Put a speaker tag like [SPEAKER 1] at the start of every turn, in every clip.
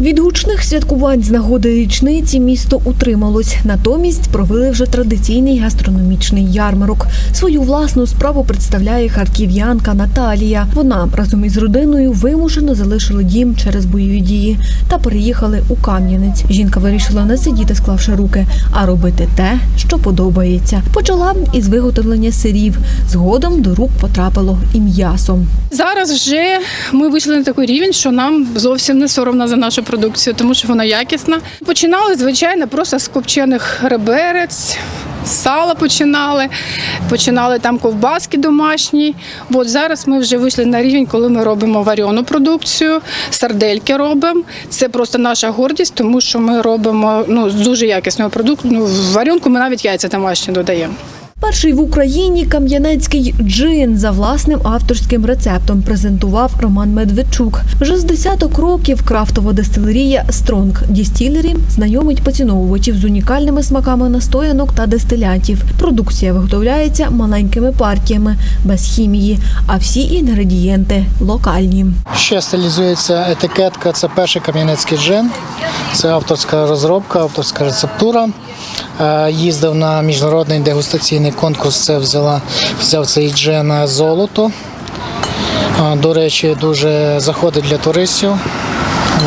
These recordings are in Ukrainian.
[SPEAKER 1] Від гучних святкувань з нагоди річниці місто утрималось. Натомість провели вже традиційний гастрономічний ярмарок. Свою власну справу представляє харків'янка Наталія. Вона разом із родиною вимушено залишили дім через бойові дії та переїхали у Кам'янець. Жінка вирішила не сидіти, склавши руки, а робити те, що подобається. Почала із виготовлення сирів. Згодом до рук потрапило і м'ясо.
[SPEAKER 2] Зараз вже ми вийшли на такий рівень, що нам зовсім не соромно за нашу продукцію, тому що вона якісна. Починали, звичайно, просто з копчених реберець, сала починали, починали там ковбаски домашні. От зараз ми вже вийшли на рівень, коли ми робимо варену продукцію, сардельки робимо. Це просто наша гордість, тому що ми робимо ну, з дуже якісного продукту. Ну, в варенку ми навіть яйця домашні додаємо.
[SPEAKER 1] Перший в Україні кам'янецький джин за власним авторським рецептом презентував Роман Медведчук. Вже з десяток років крафтова дистилерія Стронг Дістілері знайомить поціновувачів з унікальними смаками настоянок та дистилятів. Продукція виготовляється маленькими партіями без хімії, а всі інгредієнти локальні.
[SPEAKER 3] Ще стилізується етикетка. Це перший кам'янецький джин. Це авторська розробка, авторська рецептура. Е, Їздив на міжнародний дегустаційний конкурс. Це взяла взяв цей джин на золото. Е, До речі, дуже заходить для туристів.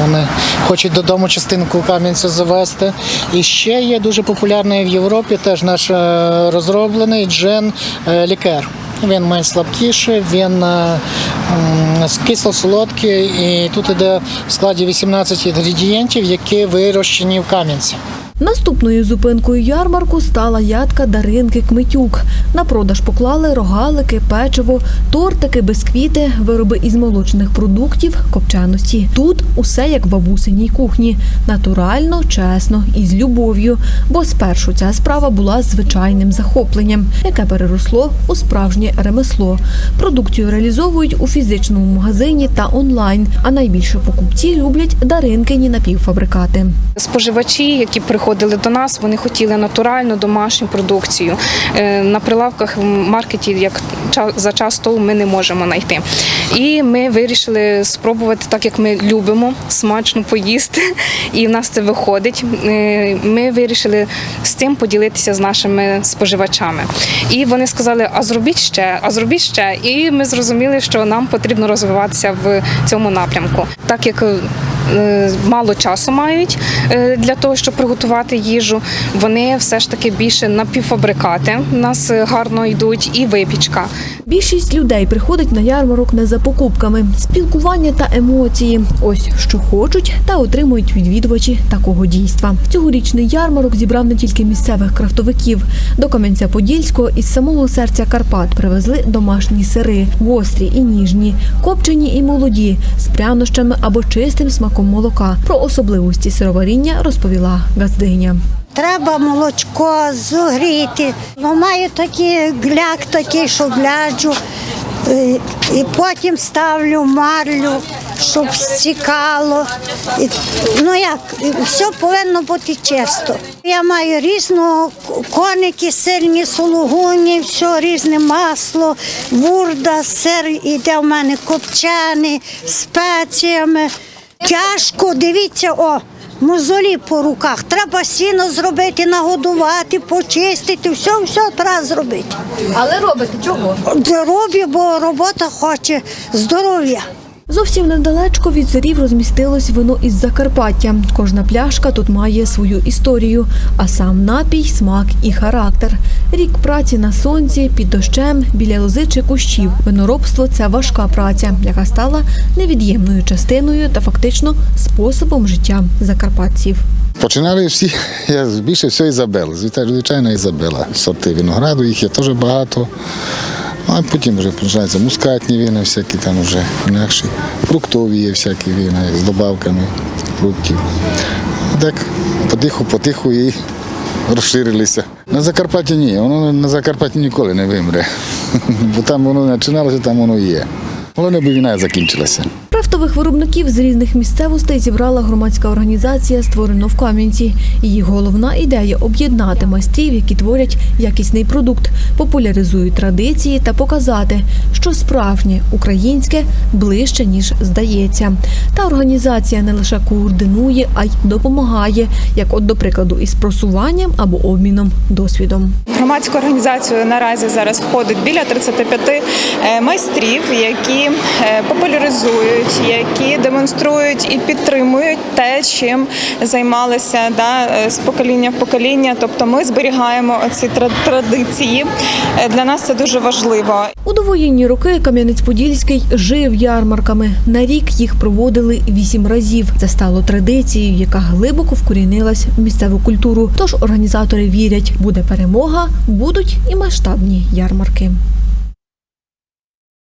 [SPEAKER 3] Вони хочуть додому частинку кам'янця завести. І ще є дуже популярний в Європі, теж наш е, розроблений джин е, лікер. Він має слабкіше, він е, кисло-солодкий, і тут іде в складі 18 інгредієнтів, які вирощені в кам'янці.
[SPEAKER 1] Наступною зупинкою ярмарку стала ядка Даринки Кмитюк. На продаж поклали рогалики, печиво, тортики, бисквіти, вироби із молочних продуктів, копченості. Тут усе як бабусиній кухні. Натурально, чесно і з любов'ю. Бо спершу ця справа була звичайним захопленням, яке переросло у справжнє ремесло. Продукцію реалізовують у фізичному магазині та онлайн. А найбільше покупці люблять даринкині напівфабрикати.
[SPEAKER 4] Споживачі, які приходили до нас, вони хотіли натуральну домашню продукцію. Е, На прилавках в маркеті, як за часто, ми не можемо знайти. І ми вирішили спробувати, так як ми любимо смачно поїсти, і в нас це виходить. Е, Ми вирішили з цим поділитися з нашими споживачами. І вони сказали: а зробіть ще, а зробіть ще. І ми зрозуміли, що нам потрібно розвиватися в цьому напрямку, так як мало часу мають е, для того, щоб приготувати їжу. Вони все ж таки більше напівфабрикати у нас е, гарно йдуть, і випічка.
[SPEAKER 1] Більшість людей приходить на ярмарок не за покупками, спілкування та емоції. Ось що хочуть та отримують відвідувачі такого дійства. Цьогорічний ярмарок зібрав не тільки місцевих крафтовиків. До Кам'янця-Подільського із самого серця Карпат привезли домашні сири, гострі і ніжні, копчені і молоді, з прянощами або чистим смаком молока. Про особливості сироваріння розповіла газдиня.
[SPEAKER 5] Треба молочко зогріти. Ну, маю такий гляк, такий, що гляджу. І потім ставлю марлю, щоб стікало. Ну як, все повинно бути чисто. Я маю різного коники, сирні, сулугуні, все різне масло, бурда, сир іде в мене копчений, спеціями. Тяжко, дивіться, о, мозолі по руках. Треба сіно зробити, нагодувати, почистити, все, все треба зробити.
[SPEAKER 1] Але робите чого?
[SPEAKER 5] Роблю, бо робота хоче здоров'я.
[SPEAKER 1] Зовсім недалечко від сирів розмістилось вино із Закарпаття. Кожна пляшка тут має свою історію, а сам напій, смак і характер. Рік праці на сонці, під дощем, біля лози чи кущів. Виноробство це важка праця, яка стала невід'ємною частиною та фактично способом життя закарпатців.
[SPEAKER 6] Починали всі, я більше всього Ізабела. Звичайно, Ізабела. Сорти винограду, їх є теж багато. Ну, А потім вже починаються мускатні вина, всякі там вже інакші. Фруктові є всякі вина, з добавками фруктів. Так, потиху, потиху і розширилися. На Закарпатті ні, воно на Закарпатті ніколи не вимре. Бо там воно починалося, там воно є. Головне, бо війна закінчилася.
[SPEAKER 1] Правда, виробників з різних місцевостей зібрала громадська організація, створена в Кам'янці. Її головна ідея об'єднати майстрів, які творять якісний продукт, популяризують традиції та показати, що справжнє українське ближче ніж здається. Та організація не лише координує, а й допомагає, як от до прикладу, із просуванням або обміном досвідом.
[SPEAKER 7] Громадську організацію наразі зараз входить біля 35 е, майстрів, які е, популяризують, які демонструють і підтримують те, чим займалися да, е, з покоління в покоління. Тобто ми зберігаємо ці традиції. Е, Для нас це дуже важливо.
[SPEAKER 1] У довоєнні роки Кам'янець-Подільський жив ярмарками. На рік їх проводили вісім разів. Це стало традицією, яка глибоко вкорінилась в місцеву культуру. Тож організатори вірять, буде перемога, будуть і масштабні ярмарки.